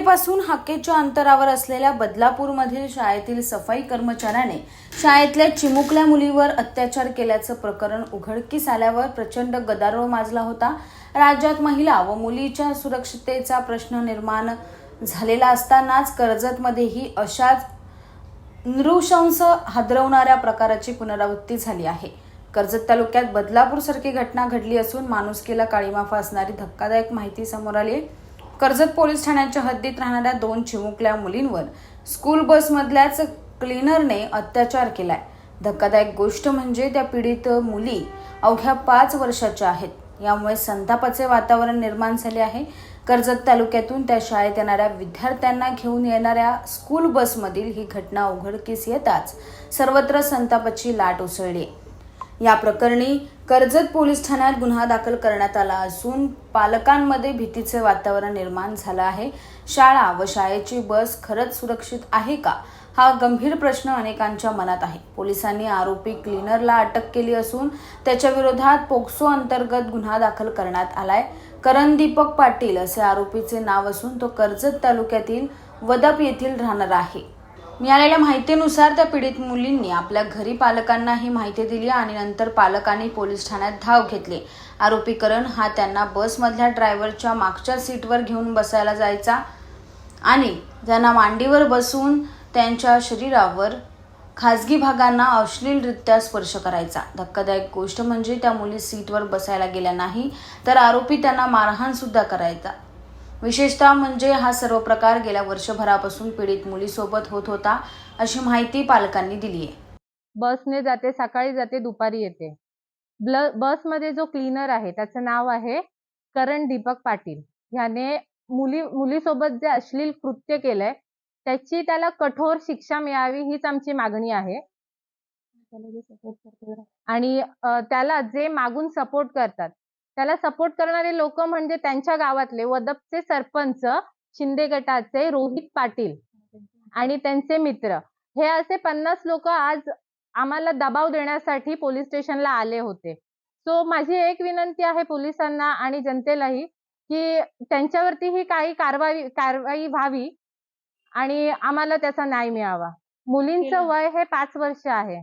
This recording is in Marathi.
शाळेपासून हाकेच्या अंतरावर असलेल्या बदलापूरमधील शाळेतील सफाई कर्मचाऱ्याने शाळेतल्या चिमुकल्या मुलीवर अत्याचार केल्याचं प्रकरण उघडकीस आल्यावर प्रचंड गदारोळ माजला होता. राज्यात महिला व मुलीच्या सुरक्षिततेचा प्रश्न निर्माण झालेला असतानाच कर्जतमध्येही अशाच नृशंस हादरवणाऱ्या प्रकाराची पुनरावृत्ती झाली आहे. कर्जत तालुक्यात बदलापूर सारखी घटना घडली असून माणुसकीला काळीमा फासणारी धक्कादायक माहिती समोर आली आहे. कर्जत पोलीस ठाण्याच्या हद्दीत राहणाऱ्या दोन चिमुकल्या मुलींवर स्कूल बसमधल्याच क्लीनरने अत्याचार केलाय. धक्कादायक गोष्ट म्हणजे त्या पीडित मुली अवघ्या पाच वर्षाच्या आहेत. यामुळे संतापाचे वातावरण निर्माण झाले आहे. कर्जत तालुक्यातून त्या शाळेत येणाऱ्या विद्यार्थ्यांना घेऊन येणाऱ्या स्कूल बसमधील ही घटना उघडकीस येताच सर्वत्र संतापाची लाट उसळली या प्रकरणी कर्जत पोलीस ठाण्यात गुन्हा दाखल करण्यात आला असून पालकांमध्ये भीतीचे वातावरण निर्माण झालं आहे. शाळा व शाळेची बस खरंच सुरक्षित आहे का? हा गंभीर प्रश्न अनेकांच्या मनात आहे. पोलिसांनी आरोपी क्लीनरला अटक केली असून त्याच्या विरोधात पोक्सो अंतर्गत गुन्हा दाखल करण्यात आलाय. करण दीपक पाटील असे आरोपीचे नाव असून तो कर्जत तालुक्यातील वदप येथील राहणार आहे. मिळालेल्या माहितीनुसार त्या पीडित मुलींनी आपल्या घरी पालकांना ही माहिती दिली आणि नंतर पालकांनी पोलीस ठाण्यात धाव घेतली. आरोपी करण हा त्यांना बसमधल्या ड्रायव्हरच्या मागच्या सीटवर घेऊन बसायला जायचा आणि त्यांना मांडीवर बसून त्यांच्या शरीरावर खाजगी भागांना अश्लीलरित्या स्पर्श करायचा. धक्कादायक गोष्ट म्हणजे त्या मुली सीटवर बसायला गेल्या नाही तर आरोपी त्यांना मारहाण सुद्धा करायचा. विशेषतः म्हणजे हा सर्व प्रकार गेल्या वर्षभरापासून पीडित मुलीसोबत होत होता अशी माहिती पालकांनी दिली आहे बसने जाते सकाळी जाते दुपारी येते. ब्ल बसमध्ये जो क्लीनर आहे त्याचं नाव आहे करण दीपक पाटील. ह्याने मुली मुलीसोबत जे अश्लील कृत्य केलंय त्याची त्याला कठोर शिक्षा मिळावी हीच आमची मागणी आहे. आणि त्याला जे मागून सपोर्ट करतात त्याला सपोर्ट करणारे लोक म्हणजे त्यांच्या गावातले वदपचे सरपंच शिंदे गटाचे रोहित पाटील आणि त्यांचे मित्र. हे असे पन्नास लोक आज आम्हाला दबाव देण्यासाठी पोलीस स्टेशनला आले होते. सो माझी एक विनंती आहे पोलिसांना आणि जनतेलाही की त्यांच्यावरती ही काही कारवाई कारवाई व्हावी आणि आम्हाला त्याचा न्याय मिळावा. मुलींचं वय हे पाच वर्ष आहे.